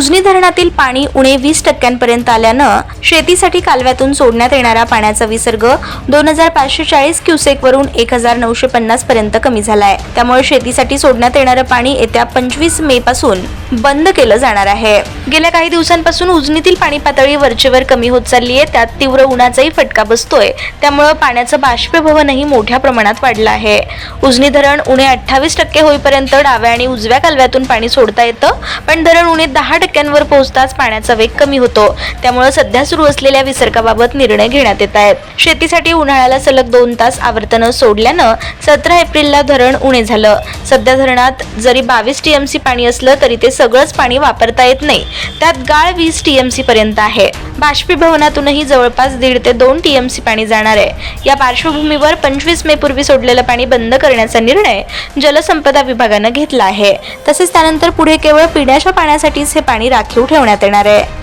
उजनी धरणातील पाणी उणे वीस टक्क्यांपर्यंत आल्यानं शेतीसाठी कालव्यातून सोडण्यात येणारा पाण्याचा विसर्ग दोन हजार पाचशे चाळीस क्युसेक वरून एक हजार नऊशे पन्नास पर्यंत कमी झालाय. त्यामुळे शेतीसाठी सोडण्यात येणारं पाणी येत्या पंचवीस मे पासून बंद केलं जाणार आहे. गेल्या काही दिवसांपासून उजनीतील पाणी पातळी वरचेवर कमी होत चालली आहे. त्यात तीव्र उन्हाचाही फटका बसतोय. त्यामुळं पाण्याचं बाष्पीभवनही मोठ्या प्रमाणात वाढलं आहे. उजनी धरण उणे अठ्ठावीस टक्के होईपर्यंत डाव्या आणि उजव्या कालव्यातून पाणी सोडता येतं. पण धरण उणे दहा टक्क्यांवर पोहोचताच पाण्याचा वेग कमी होतो. त्यामुळे सध्या सुरू असलेल्या विसर्गाबाबत निर्णय घेण्यात येत आहेत. शेतीसाठी उन्हाळ्याला सलग दोन तास आवर्तनं सोडल्यानं सतरा एप्रिलला धरण उणे झालं. सध्या धरणात जरी बावीस टीएमसी पाणी असलं तरी ते सगळंच पाणी वापरता येत नाही. त्यात गाळ वीस टीएमसी पर्यंत आहे. बाष्पीभवनातूनही जवळपास दीड ते दोन टीएमसी पाणी जाणार आहे. या पार्श्वभूमीवर पंचवीस मे पूर्वी सोडलेलं पाणी बंद करण्याचा निर्णय जलसंपदा विभागानं घेतला आहे. तसेच त्यानंतर पुढे केवळ पिण्याच्या पाण्यासाठीच हे पाणी राखीव ठेवण्यात येणार आहे.